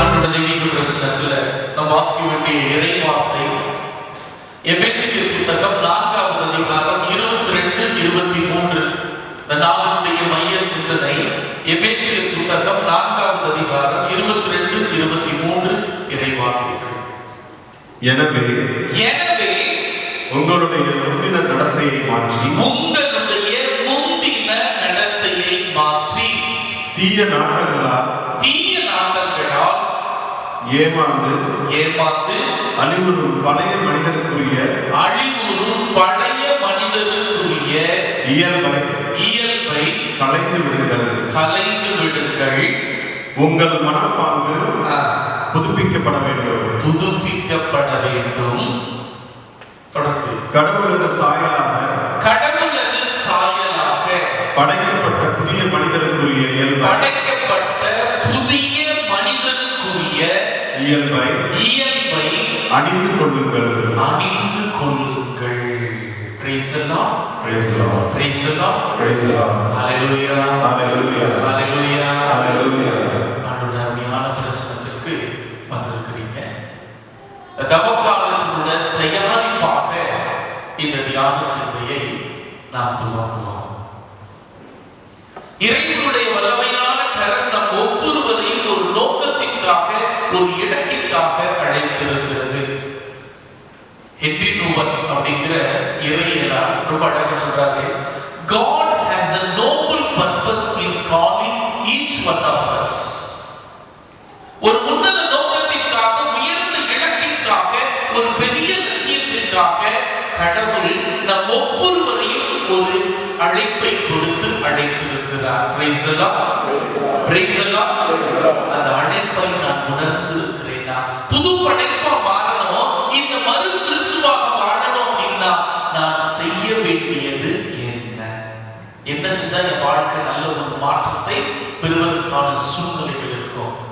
ஆண்டோட தெய்வீக பிரசனத்துல நாம் வாசிக்க வேண்டிய இறை வார்த்தை. எபேசியர் புத்தகம் நான்காவது அதிகாரம் இருபத்தி ரெண்டு இருபத்தி மூன்று இந்த நாளுடைய மைய சிந்தனை எபேசியர் புத்தகம் நான்காவது அதிகாரம் இருபத்தி ரெண்டு இருபத்தி மூன்று இறை வார்த்தைகள். எனவே எனவே உங்களுடைய முந்தின நடத்தையை மாற்றி உங்களுடைய முந்தின நடத்தையை மாற்றி தீய நாட்டங்களால் ஏமாந்து ஏமாந்து அழிவுறும் பழைய மனிதனுக்குரிய அழிவுறும் பழைய மனிதனுக்குரிய இயல்பை இயல்பை கலைந்து விடுங்கள். கலைந்து விடுங்கள். உங்கள் மனப்பாங்கு புதுப்பிக்கப்பட வேண்டும். புதுப்பிக்கப்பட வேண்டும். தொடர்ந்து கடவுளது சாயலாக கடவுளது சாயலாக படைக்கப்பட்ட புதிய மனிதனுக்குரிய இயல்பை படைக்கப்பட்ட புதிய மனிதனுக்குரிய இயல்பை இயல்பை அணிந்து கொள்ளுங்கள் அணிந்து கொள்ளுங்கள் Praise the Lord. Praise the Lord. Praise the Lord. Praise the Lord. Hallelujah. Hallelujah. Hallelujah. Hallelujah. ஆண்டோட அருமையான பிரசனத்திற்கு வந்திருக்கிறீங்க தவக்காலத்தினுட தயாரிப்பாக இந்த தியான சிந்தையை நாம் துவங்குவோம் இறைவனுடைய வல்லமையான கரம் நம் ஒவ்வொருவரையும் ஒரு நோக்கத்திற்காக ஒரு இலக்கிற்காக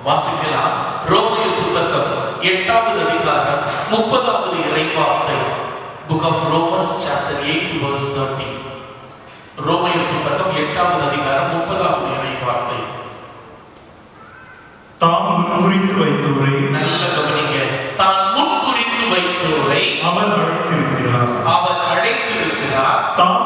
வாசிக்கலாம். ரோமியர் புத்தகம் எட்டாவது அதிகாரம் முப்பதாவது இறைவார்த்தை. Book of Romans chapter eight verse 30 ரோமியர் புத்தகம் எட்டாவது அதிகாரம் முப்பதாவது இறைவார்த்தை. தாம் முன்குறித்து வைத்தோரை நல்ல கவனிங்க. தான் முன்குறித்து வைத்தோரை அவர் அழைத்திருக்கிறார் அவர் அழைத்திருக்கிறார் தாம்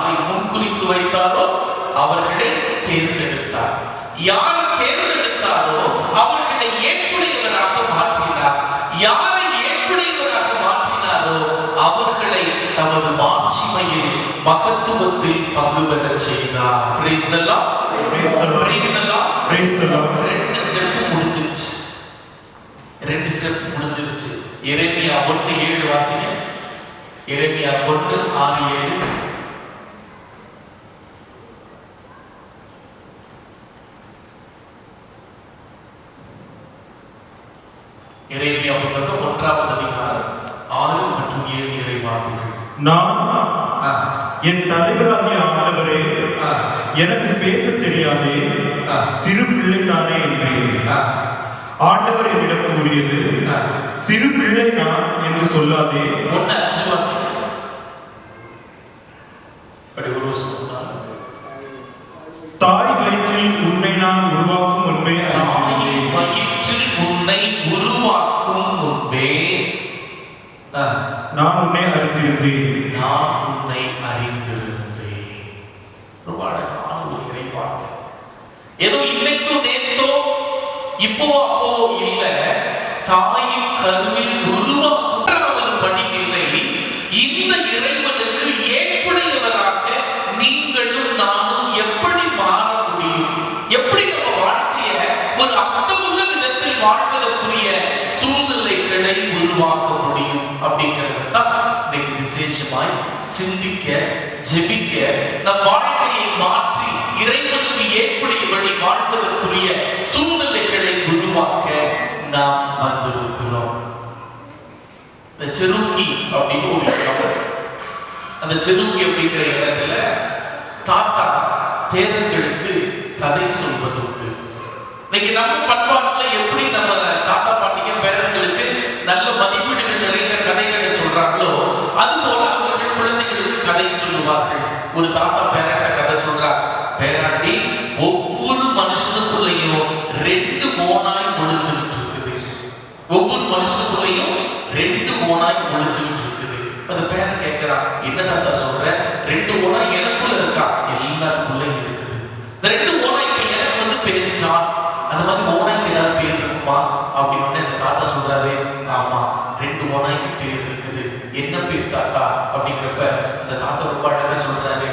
யாரை முன்குறித்து வைத்தாரோ அவர்களை தேர்ந்தெடுத்தார். யாரை தேர்ந்தெடுத்தாரோ அவர்களை ஏற்புடையவராக மாற்றினார். யாரை ஏற்புடையவராக மாற்றினாரோ அவர்களை தமது மாட்சிமையில் மகத்துவத்தில் பங்கு பெறச் செய்தார். ரெண்டு ஸ்டெப் முடிஞ்சிருச்சு. ரெண்டு ஸ்டெப் முடிஞ்சிருச்சு. எரேமியா ஒன்று ஏழு வாசிங்க. எரேமியா ஒன்று ஆறு ஏழு. எரேமியா புத்தகம் ஒன்றாவது அதிகாரம் ஆறு மற்றும் ஏழு இறை வார்த்தைகள். நான் என் தலைவராகிய ஆண்டவரே எனக்கு பேச தெரியாதே சிறு பிள்ளைதானே என்றேன். ஆ, ஆண்டவர் என்னிடம் கூறியது. சிறு பிள்ளை நான் என்று சொல்லாதே. அஞ்சு இப்போ அப்போ இல்ல தாயின் கருவில் உருவாக்குவது படிநிலை இந்த இறைவனுக்கு ஏற்புடையவராக நீங்களும் நானும் எப்படி மாற முடியும்? எப்படி நம்ம வாழ்க்கைய ஒரு அர்த்தமுள்ள விதத்தில் வாழ்வதற்குரிய சூழ்நிலைகளை உருவாக்க முடியும் அப்படிங்கிறது தான் இன்னைக்கு விசேஷமாய் சிந்திக்க ஜெபிக்க நம் வாழ்க்கையை மாற்றி இறைவனுக்கு ஏற்படியபடி வாழ்வதற்குரிய சூழ்நிலைகளை உருவாக்க நாம் வந்திருக்கிறோம். இந்த செருக்கி அப்படின்னு ஒரு அந்த செருக்கி அப்படிங்கிற இடத்துல தாத்தா தேர்தலுக்கு கதை சொல்வது உண்டு. இன்னைக்கு நம்ம பண்பாட்டுல எப்படி நம்ம தாத்தா பாட்டிங்க பேரர்களுக்கு நல்ல வாங்கி முழிச்சுக்கிட்டு இருக்குது. அது பேரை கேட்கிறா என்ன தாத்தா சொல்ற? ரெண்டு ஓனா எனக்குள்ள இருக்கா? எல்லாத்துக்குள்ள இருக்குது. இந்த ரெண்டு ஓனா இப்ப எனக்கு வந்து தெரிஞ்சா அந்த மாதிரி ஓனாய்க்கு ஏதாவது பேர் இருக்குமா? அப்படின்னு இந்த தாத்தா சொல்றாரு ஆமா ரெண்டு ஓனாய்க்கு பேர் இருக்குது. என்ன பேர் தாத்தா? அப்படிங்கிறப்ப அந்த தாத்தா ரொம்ப அழகா சொல்றாரு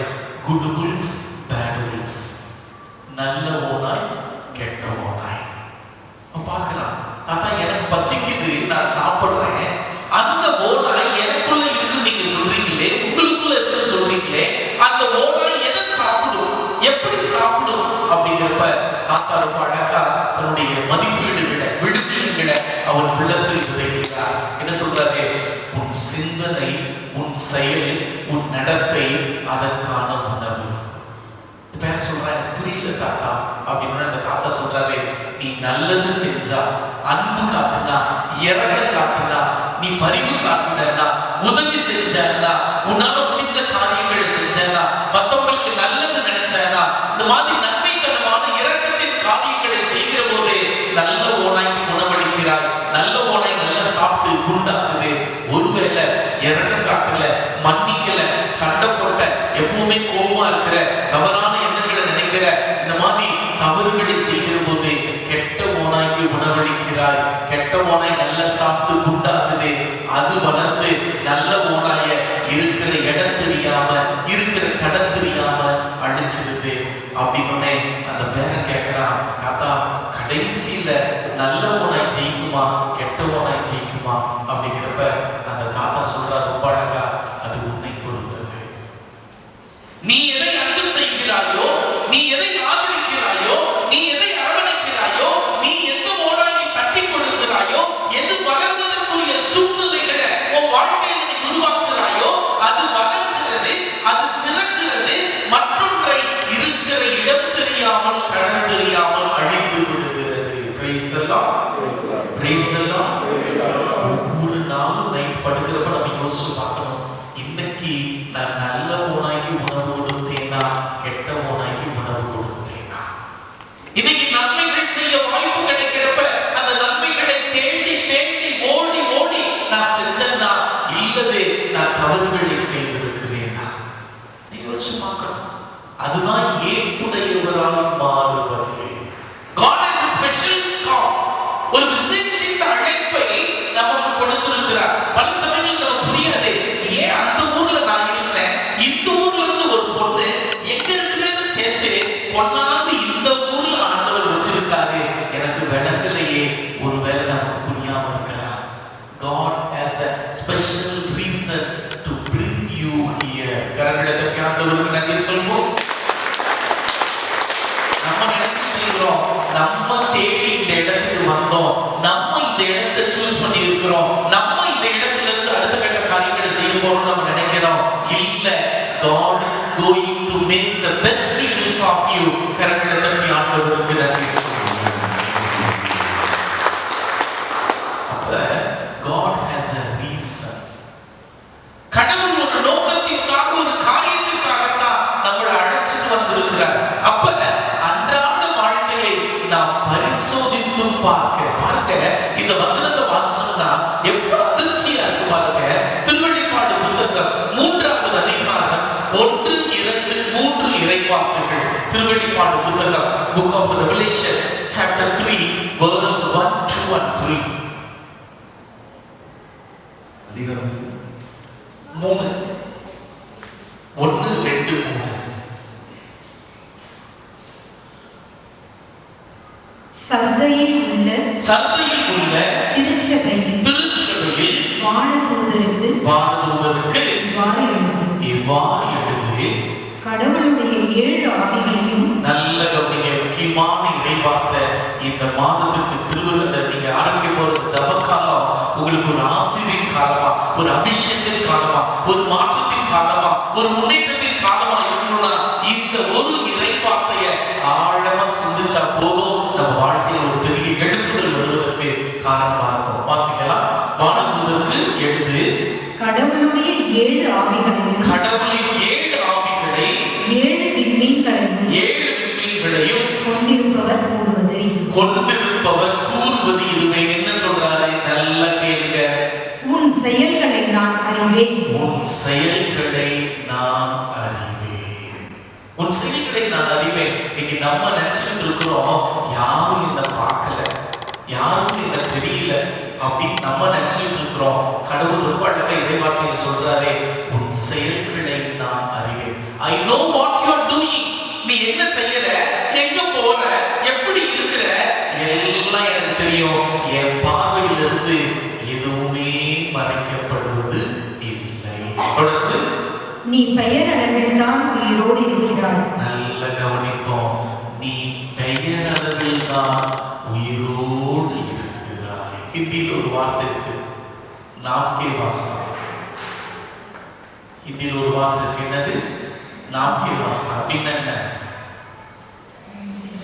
குட் உல்ஃப் பேட் உல்ஃப் நல்ல ஓனாய் கெட்ட ஓனாய். பார்க்கலாம் தாத்தா எனக்கு பசிக்குது நான் சாப்பிடுறேன். உன் செயல் உன் நடத்தை அதற்கான உணவு. பேர் சொல்றா எனக்கு புரியல தாத்தா. அப்படின்னு அந்த தாத்தா சொல்றாரு நீ நல்லது செஞ்சா அன்பு காட்டுனா இறக்க காட்டுனா நீ பரிவு காட்டுனா உதவி செஞ்சா உன்னால முடிஞ்ச காரியங்களை செஞ்சா மத்தவங்களுக்கு நல்லது நினைச்சா இந்த மாதிரி இன்னைக்கு நான் 나와서 அதிகாரம் மூணு. ஒன்று ரெண்டு மூணு. சர்க்கையில் உள்ள சர்க்கையில் உள்ள திருச்சபையில் திருச்சபையில் வானதூதருக்கு வானதூதருக்கு இவ்வாறு எழுதி. இவ்வாறு எழுதி. கடவுளுடைய ஏழு ஆவிகளையும் நல்ல கவனிங்க முக்கியமான இறை பார்த்த இந்த மாதத்துக்கு அபிஷேகத்தின் காலமா ஒரு மாற்றத்தின் காலமா ஒரு முன்னேற்றத்தின் காலமா இருக்கணும்னா இந்த ஒரு இறை வார்த்தையை ஆழமா சிந்திச்சா போதும். நம்ம வாழ்க்கையில் ஒரு பெரிய எழுத்துதல் வருவதற்கு காரணமா இருக்கும். வாசிக்கலாம். வானதூதருக்கு எழுது கடவுளுடைய ஏழு ஆவிகளையும் கடவுளின் ஏழு ஆவிகளை ஏழு விண்மீன்களையும் ஏழு விண்மீன்களையும் கொண்டிருப்பவர் கூறுவது இது. கொண்டிருப்பவர் கூறுவது இதுவே என்ன சொல்றாரு நல்ல கேளுங்க உன் செயல்களை நான் அறிவேன் உன் செயல்களை நான் அறிவேன். உன் செயல்களை நான் அறிவேன். இன்னைக்கு நம்ம நினைச்சிட்டு இருக்கிறோம் யாரும் என்ன பார்க்கல யாரும் என்ன தெரியல அப்படின்னு நம்ம நினைச்சிட்டு இருக்கிறோம். கடவுள் ரொம்ப அழகா இறைவார்த்தையில் சொல்றாரே உன் செயல்களை நான் அறிவேன். I know what you are doing நீ என்ன செய்யற? எங்க போற? எப்படி இருக்கிற? எல்லாம் எனக்கு தெரியும். என் பா தொடர்ந்து நீ பெயரளவில் தான் உயிரோடு இருக்கிறாய். நல்ல கவனிப்போம். நீ பெயரளவில் தான் உயிரோடு இருக்கிறாய். ஹிந்தியில் ஒரு வார்த்தை இருக்கு. நாக்கே வாசா. ஹிந்தியில் ஒரு வார்த்தை இருக்கு. என்னது? நாக்கே வாசா. அப்படின்னா என்ன?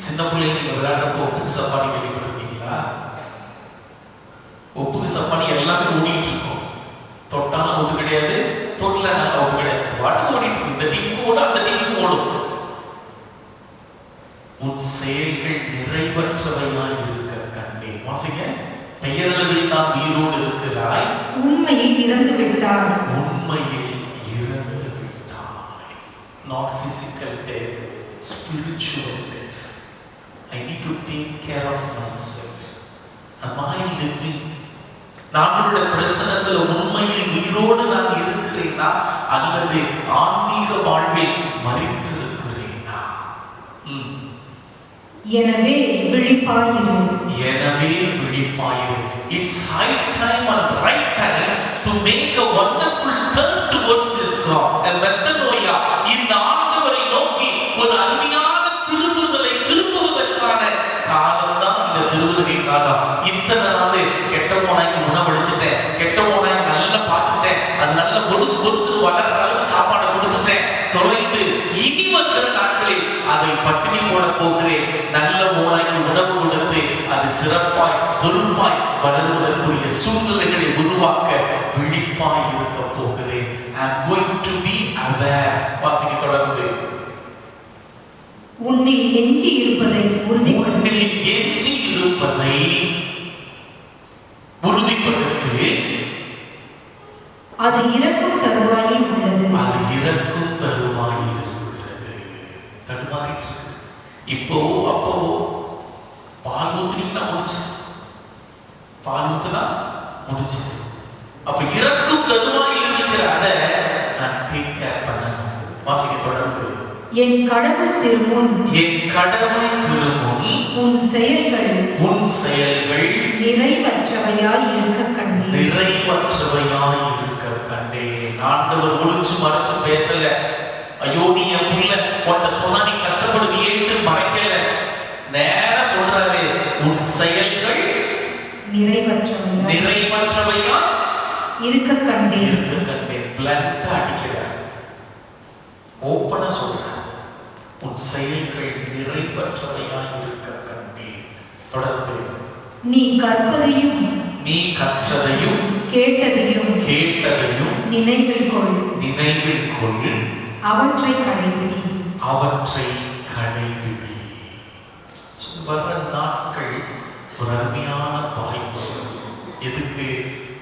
சின்ன பிள்ளைங்க நீங்க விளையாடுறப்போ உப்பு சப்பானி கேள்விப்பட்டிருக்கீங்களா? உப்பு சப்பானி எல்லாமே ஓடிட்டு இருக்கும். தொட்டாலும் ஒன்று கிடையாது. தொட்டலனால ஒன்று கிடையாது அது பாட்டுக்கு ஓடிட்டு இருக்கு இந்த டீம் ஓட அந்த டீம் ஓடும் உன் செயல்கள் நிறைவற்றவையாய் இருக்க கண்டேன் வாசிங்க. பெயரளவில் தான் உயிரோடு இருக்கிறாய். உண்மையில் இறந்து விட்டார் உண்மையில் இறந்து விட்டாய். Not physical death spiritual death. I need to take care of myself. Am I living நாங்களுடைய பிரசனத்தில் உண்மையில் உயிரோடு நான் இருக்கிறேனா? அல்லது ஆன்மீக வாழ்வில் மறித்திருக்கிறேனா. எனவே விழிப்பாயிரு எனவே விழிப்பாயிரு it's high time and right time to make a wonderful turn towards this God. And metanoia இந்த ஆண்டவரை நோக்கி ஒரு அருமையான திரும்புதலை திரும்புவதற்கான காலம் தான் இந்த திருவுதவி காலம் இத்தனை போகிறேன். நல்ல மூளைக்கு உணவு கொடுத்து அது சிறப்பாய் பொறுப்பாய் வளருவதற்குரிய சூழ்நிலைகளை உருவாக்க விழிப்பாய் இருக்க போகிறேன். I'm going to be aware. வாசிக்க தொடர்ந்து. உன்னில் எஞ்சி இருப்பதை உறுதிப்படு உன்னில் எஞ்சி இருப்பதை உறுதிப்படுத்தி. அது இறக்கும் தருவாயில் உள்ளது. அது இறக்கும் தருவாயில் இருக்கிறது. தடுமாறிட்டு இருக்கு இப்போ அப்போ பால் ஊத்துனீங்கன்னா முடிச்சு பால் ஊத்துனா முடிச்சு அப்ப இறக்கும் தருவாயில் இருக்கிற அதை நான் டேக் கேர் பண்ணணும். வாசிக்க தொடர்ந்து. என் கடவுள் திருமுன். என் கடவுள் திருமுன். உன் செயல்கள். உன் செயல்கள். நிறைவற்றவையாய் இருக்க கண்டேன். நிறைவற்றவையாய் இருக்க கண்டேன். ஆண்டவர் ஒளிச்சு மறைச்சு பேசல. நீ என் புள்ள உன்னை சொன்னா நீ கஷ்டப்படுவியேன்னு மறைக்கல. நேர சொல்றாரு உன் செயல்கள் நிறைவற்றவையாய் நிறைவற்றவையா? இருக்க கண்டேன். இருக்க கண்டேன். பிளண்டா அடிக்கிறார். ஓப்பனா சொல்றார். உன் செயல்கள் நிறைவற்றவையா? இருக்க கண்டேன். தொடர்ந்து நீ கற்பதையும் நீ கற்றதையும் கேட்டதையும் கேட்டதையும் நினைவில் கொள். நினைவில் கொள். அவற்றை கடைபிடி. அவற்றை கடைபிடி. வர்ற நாட்கள் ஒரு அருமையான வாய்ப்பு. எதுக்கு?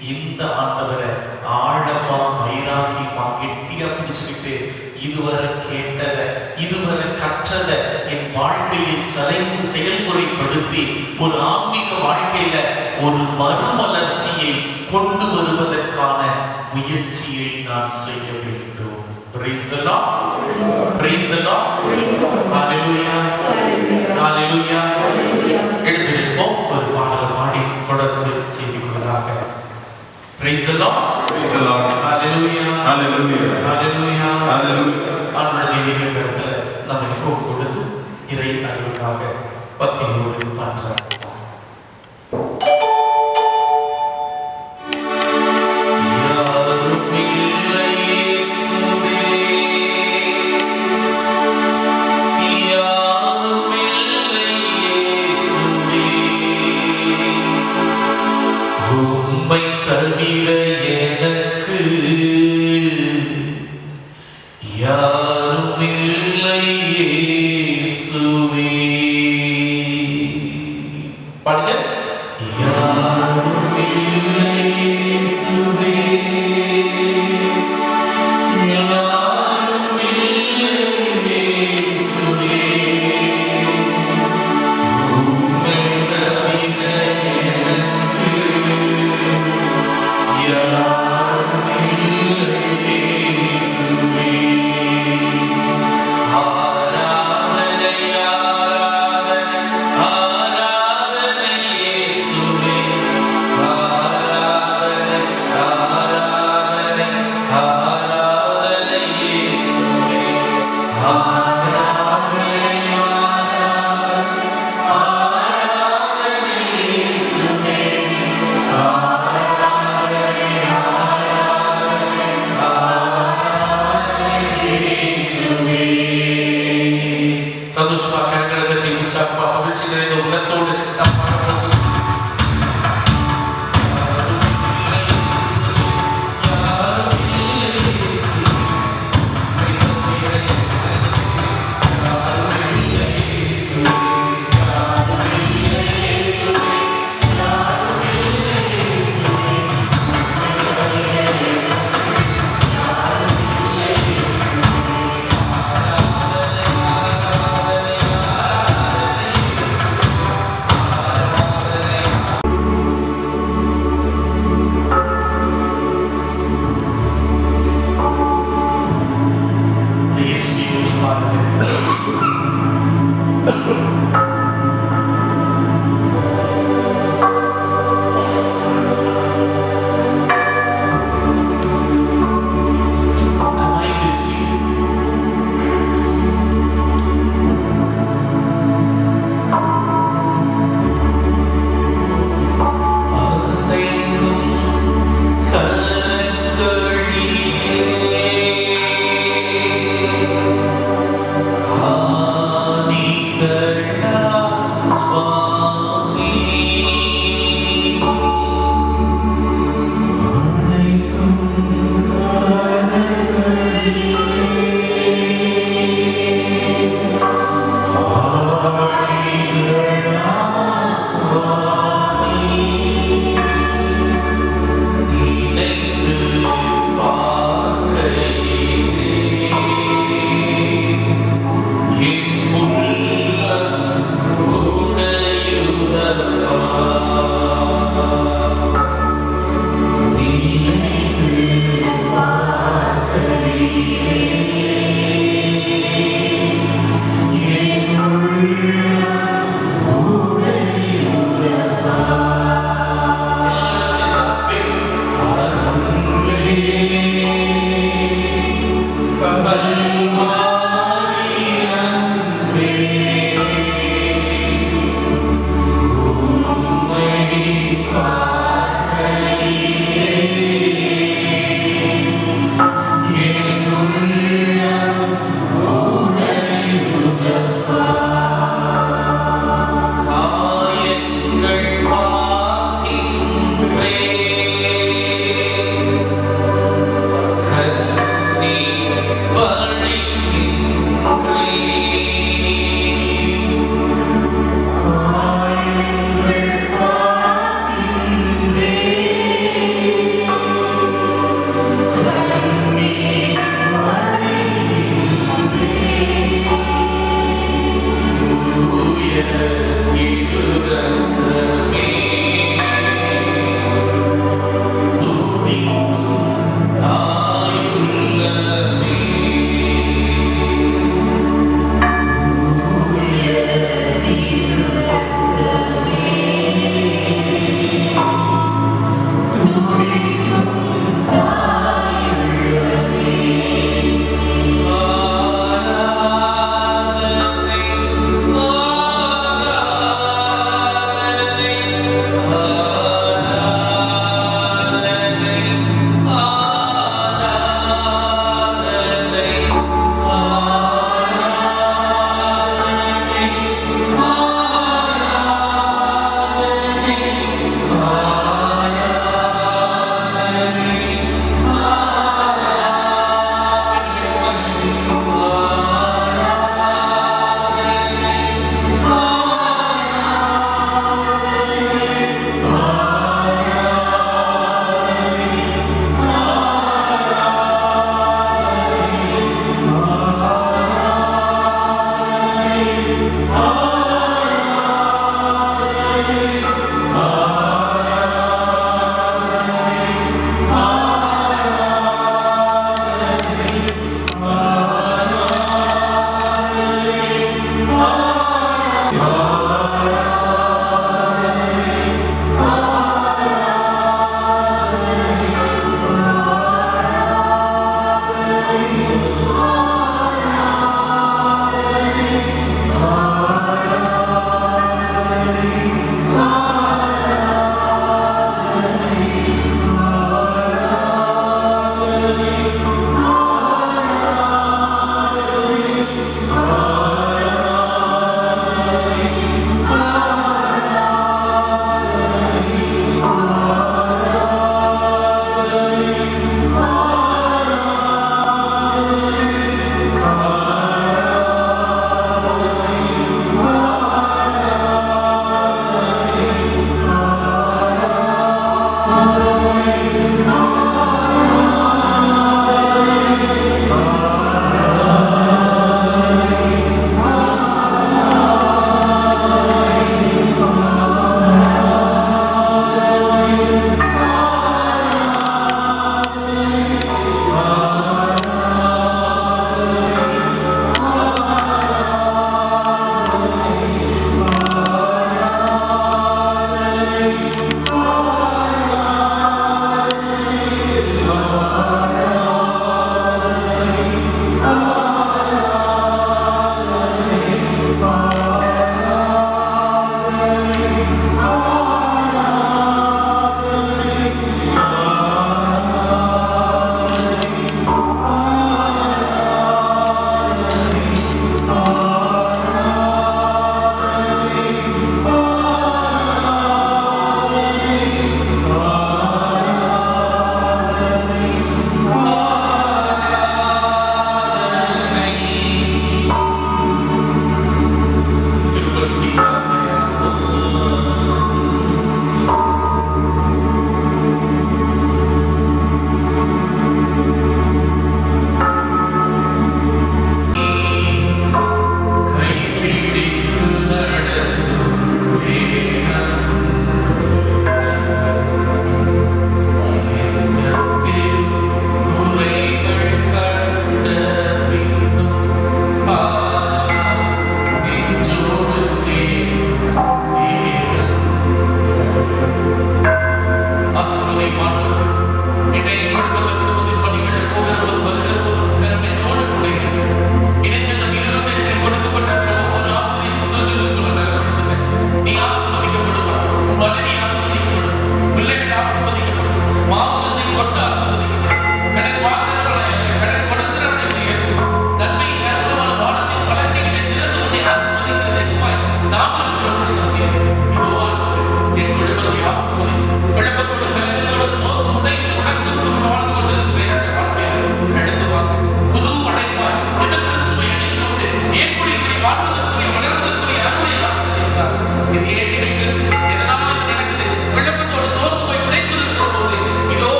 இந்த ஆண்டவரை ஆழமா வைராகியமா கெட்டியா பிடிச்சுக்கிட்டு இதுவரை கேட்டதை இதுவரை கற்றதை என் வாழ்க்கையில் சலைந்து செயல்முறைப்படுத்தி ஒரு ஆன்மீக வாழ்க்கையில ஒரு மறுமலர்ச்சியை கொண்டு வருவதற்கான முயற்சியை நான் செய்ய வேண்டும். Praise the Lord. Praise the Lord. Hallelujah. Hallelujah. எடுத்திருப்போம் ஒரு பாடல் பாடி தொடர்ந்து செய்து கொள்வதாக Praise the Lord. Praise the Lord. Hallelujah. Hallelujah. Hallelujah. Hallelujah. ஆண்டவருடைய தெய்வீக கருத்துல நம்மை கொடுத்து இறை அறிவுக்காக பக்தியோடு பண்றாங்க